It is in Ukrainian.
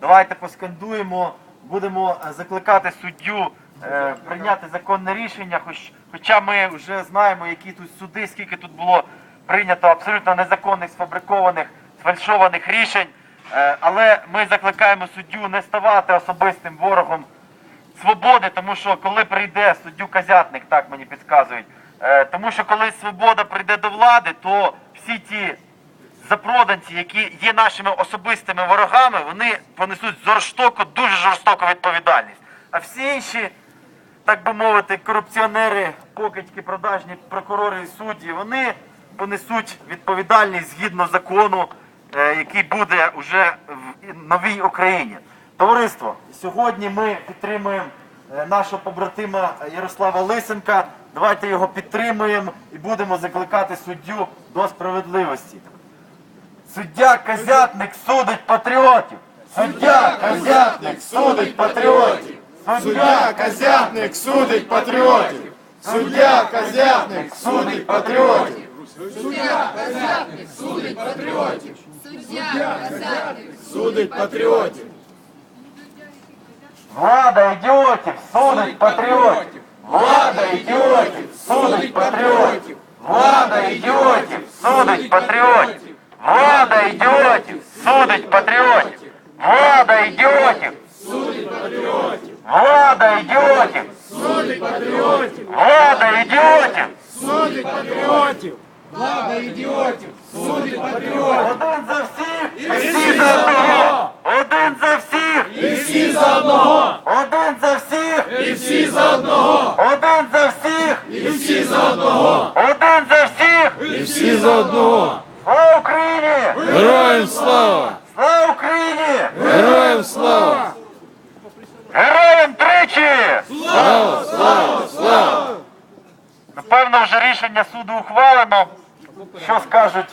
Давайте поскандуємо, будемо е, закликати суддю е, прийняти законне рішення, хоч, хоча ми вже знаємо, які тут суди, скільки тут було прийнято абсолютно незаконних, сфабрикованих, сфальшованих рішень. Е, але ми закликаємо суддю не ставати особистим ворогом свободи, тому що коли прийде суддю Казятник, так мені підказують, тому що коли свобода прийде до влади, то всі ті запроданці, які є нашими особистими ворогами, вони понесуть жорстоку, дуже жорстоку відповідальність. А всі інші, так би мовити, корупціонери, покидьки, продажні прокурори і судді, вони понесуть відповідальність згідно закону, е, який буде вже в новій Україні. Товариство, сьогодні ми підтримуємо е, нашого побратима Ярослава Лисенка. Давайте його підтримуємо і будемо закликати суддю до справедливості. Суддя Казятник судить патріотів. Суддя Казятник судить патріотів. Суддя Казятник судить патріотів. Суддя Казятник судить патріотів. Судить патріотів. Влада ідіотів судить патріотів. Влада ідіотів патріотів. Влада ідіотів судить патріотів. Влада ідіотів. Влада ідіотів. Влада ідіотів. Влада ідіотів. Судить патріотів. Один за всіх і всі за одного. Один за всіх І всі за одного. Один за всіх І всі за одного. Один за всіх І всі за одного. Один за всіх І всі за одного. Слава Україні! Героям слава! Слава Україні! Героям слава! Героям тричі! Слава, слава, слава! Напевно, вже рішення суду ухвалено. Що скажуть